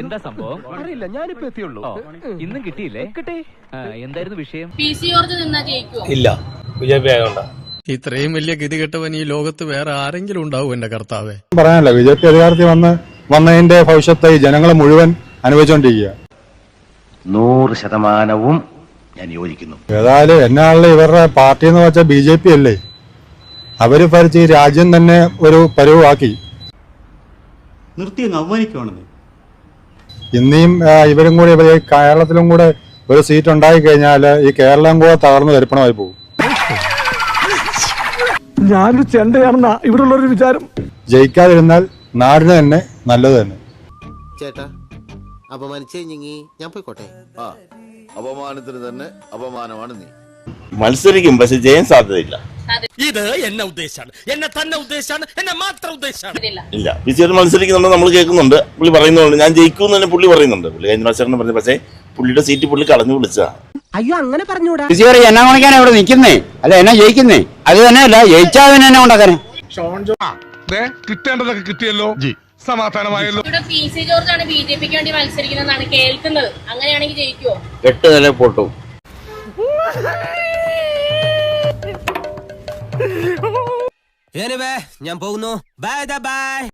എന്താ സംഭവം? അറിയില്ല ഞാനിപ്പോ എത്തിയുള്ളൂ. ഇന്നും കിട്ടിയില്ലേ? കിട്ടി എന്തായിരുന്നു വിഷയം? പി സി ജോർജ് നിന്നാ ജയിക്കുമോ ഇല്ല ഇത്രയും വലിയ ഗതികെട്ടവൻ ഈ ലോകത്ത് വേറെ ആരെങ്കിലും ഉണ്ടാവും എന്റെ കർത്താവേ. പറയാനല്ല ബി ജെ പി അധികാരത്തിൽ വന്ന് വന്നതിന്റെ ഭവിഷ്യത്തെ ജനങ്ങളെ മുഴുവൻ അനുഭവിച്ചുകൊണ്ടിരിക്കുക നൂറ് ശതമാനവും ഞാൻ യോജിക്കുന്നു. ഏതായാലും എന്നാണല്ലോ ഇവരുടെ പാർട്ടി എന്ന് വെച്ചാൽ ബി ജെ പി അല്ലേ? അവർ ഭരിച്ച് ഈ രാജ്യം തന്നെ ഒരു പരുവാക്കി. നിർത്തി അവമാനിക്കുവാണെന്ന്. ഇനിയും ആ, ഇവരും കൂടി ഇവർ കേരളത്തിലും കൂടെ ഒരു സീറ്റ് ഉണ്ടായി കഴിഞ്ഞാൽ ഈ കേരളം കൂടെ തകർന്നു തരിപ്പണമായി പോകും. ഞാനൊരു ചെണ്ടയാണെന്നാ ഇവിടെ ഉള്ളൊരു വിചാരം. ജയിക്കാതിരുന്നാൽ നാടിന് തന്നെ നല്ലത് തന്നെ. ചേട്ടാ അപമാനിച്ചു കഴിഞ്ഞി ഞാൻ പോയിക്കോട്ടെ. ആ അപമാനത്തിന് തന്നെ അപമാനമാണ് നീ. മത്സരിക്കും പക്ഷെ ജയം സാധ്യതയില്ല. ഇത് എന്നെ ഉദ്ദേശാണ്. എന്നെ തന്നെ ഉദ്ദേശാണ്. എന്നെ മാത്രം ഉദ്ദേശാണ്. ഇല്ല. പി മത്സരിക്കുന്നുണ്ട് നമ്മൾ കേൾക്കുന്നുണ്ട്. പുള്ളി പറയുന്നുണ്ട് ഞാൻ ജയിക്കും തന്നെ പുള്ളി പറയുന്നുണ്ട്. പുള്ളി കഴിഞ്ഞ പ്രാവശ്യം പറഞ്ഞു പക്ഷേ പുള്ളിയുടെ സീറ്റ് പുള്ളി കളഞ്ഞു വിളിച്ചതാണ്. അയ്യോ അങ്ങനെ പറഞ്ഞൂടാ. എന്നാ കൊണിക്കാനാ ഇവിടെ നിൽക്കുന്നേ? അല്ല എന്നെ ജയിക്കുന്നേ? അത് തന്നെ അല്ല ജയിച്ചാ പിന്നെ എന്നെ കൊണ്ടാക്കാനെ കിട്ടേണ്ടതൊക്കെ കിട്ടിയല്ലോ. സമാധാനമായല്ലോ. ഇവിടെ പി സി ജോർജ് ആണ് ബി ജെ പിക്ക് വേണ്ടി മത്സരിക്കുന്നതെന്നാണ് കേൾക്കുന്നത്. അങ്ങനെയാണെങ്കിൽ ജയിക്കുമോ എട്ട് നില പൊട്ടും. ഞാൻ പോകുന്നു. Bye bye